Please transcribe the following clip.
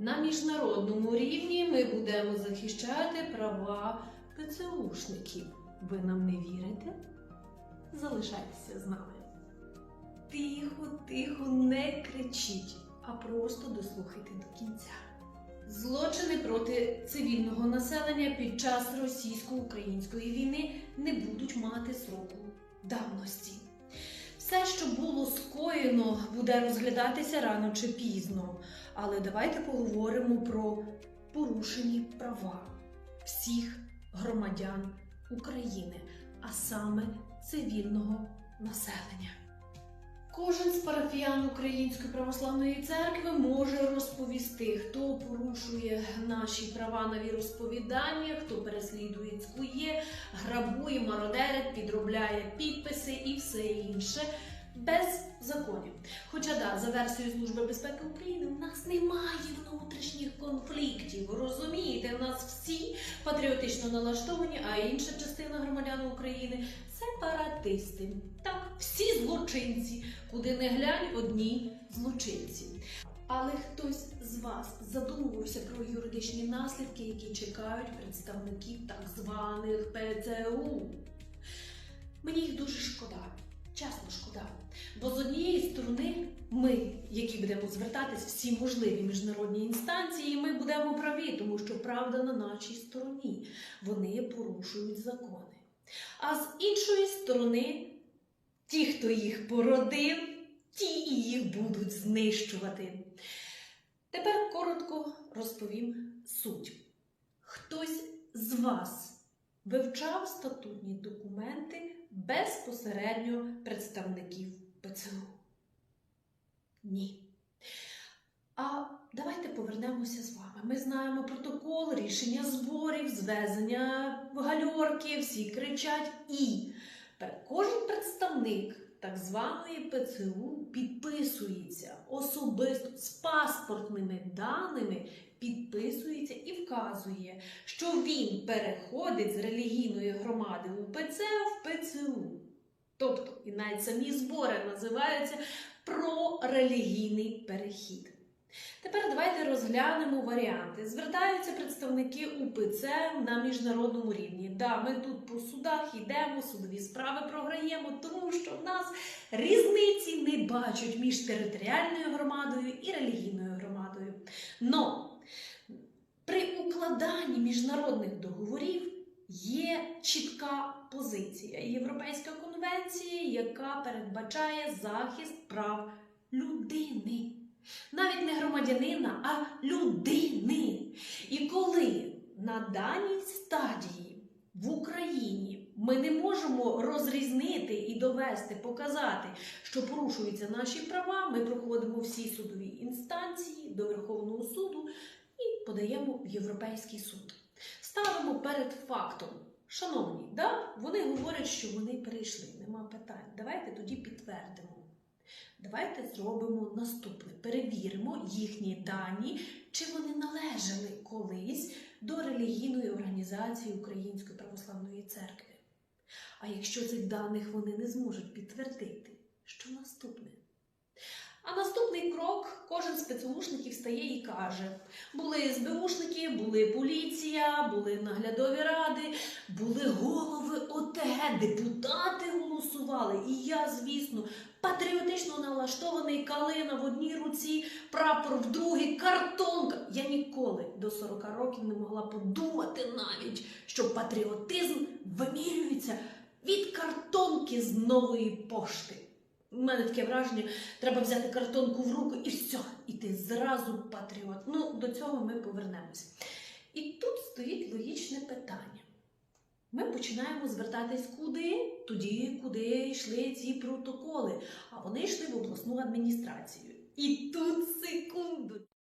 На міжнародному рівні ми будемо захищати права ПЦУшників. Ви нам не вірите? Залишайтеся з нами. Тихо, тихо, не кричіть, а просто дослухайте до кінця. Злочини проти цивільного населення під час російсько-української війни не будуть мати сроку давності. Все, що було скоєно, буде розглядатися рано чи пізно. Але давайте поговоримо про порушені права всіх громадян України, а саме цивільного населення. Кожен з парафіян Української православної церкви може розповісти, хто порушує наші права на віросповідання, хто переслідує цькує, грабує, мародерить, підробляє підписи і все інше без законів. Хоча да, за версією Служби безпеки України, у нас немає внутрішніх конфліктів. Розумієте, у нас всі патріотично налаштовані, а інша частина громадян України сепаратисти. Так, всі злочинці, куди не глянь, одні злочинці. Але хтось з вас задумувався про юридичні наслідки, які чекають представників так званих ПЦУ. Мені їх дуже шкода. Бо з однієї сторони, ми, які будемо звертатись всі можливі міжнародні інстанції, ми будемо праві, тому що правда на нашій стороні. Вони порушують закони. А з іншої сторони, ті, хто їх породив, ті і їх будуть знищувати. Тепер коротко розповім суть. Хтось з вас вивчав статутні документи безпосередньо представників ПЦУ? Ні. А давайте повернемося з вами. Ми знаємо протокол, рішення зборів, звезення гальорки, всі кричать і кожен представник так званої ПЦУ підписується особисто з паспортними даними, підписується і вказує, що він переходить з релігійної громади УПЦ в ПЦУ. І навіть самі збори називаються про релігійний перехід. Тепер давайте розглянемо варіанти. Звертаються представники УПЦ на міжнародному рівні. Да, ми тут по судах йдемо, судові справи програємо, тому що в нас різниці не бачать між територіальною громадою і релігійною громадою. Но при укладанні міжнародних договорів чітка позиція Європейська конвенція, яка передбачає захист прав людини. Навіть не громадянина, а людини. І коли на даній стадії в Україні ми не можемо розрізнити і довести, показати, що порушуються наші права, ми проходимо всі судові інстанції до Верховного суду і подаємо в Європейський суд. Ставимо перед фактом. Шановні, да, вони говорять, що вони прийшли, нема питань. Давайте тоді підтвердимо. Давайте зробимо наступне: перевіримо їхні дані, чи вони належали колись до релігійної організації Української православної церкви. А якщо цих даних вони не зможуть підтвердити, що наступне? А наступний крок кожен з спецслужників стає і каже: були СБУшники, були поліція, були наглядові ради, були голови ОТГ, депутати голосували. І я, звісно, патріотично налаштований калина в одній руці, прапор в другій, картонка. Я ніколи до 40 років не могла подумати навіть, що патріотизм вимірюється від картонки з нової пошти. У мене таке враження, треба взяти картонку в руку і все, і ти зразу патріот. Ну, до цього ми повернемось. І тут стоїть логічне питання. Ми починаємо звертатись куди? Тоді, куди йшли ці протоколи. А вони йшли в обласну адміністрацію. І тут секунду.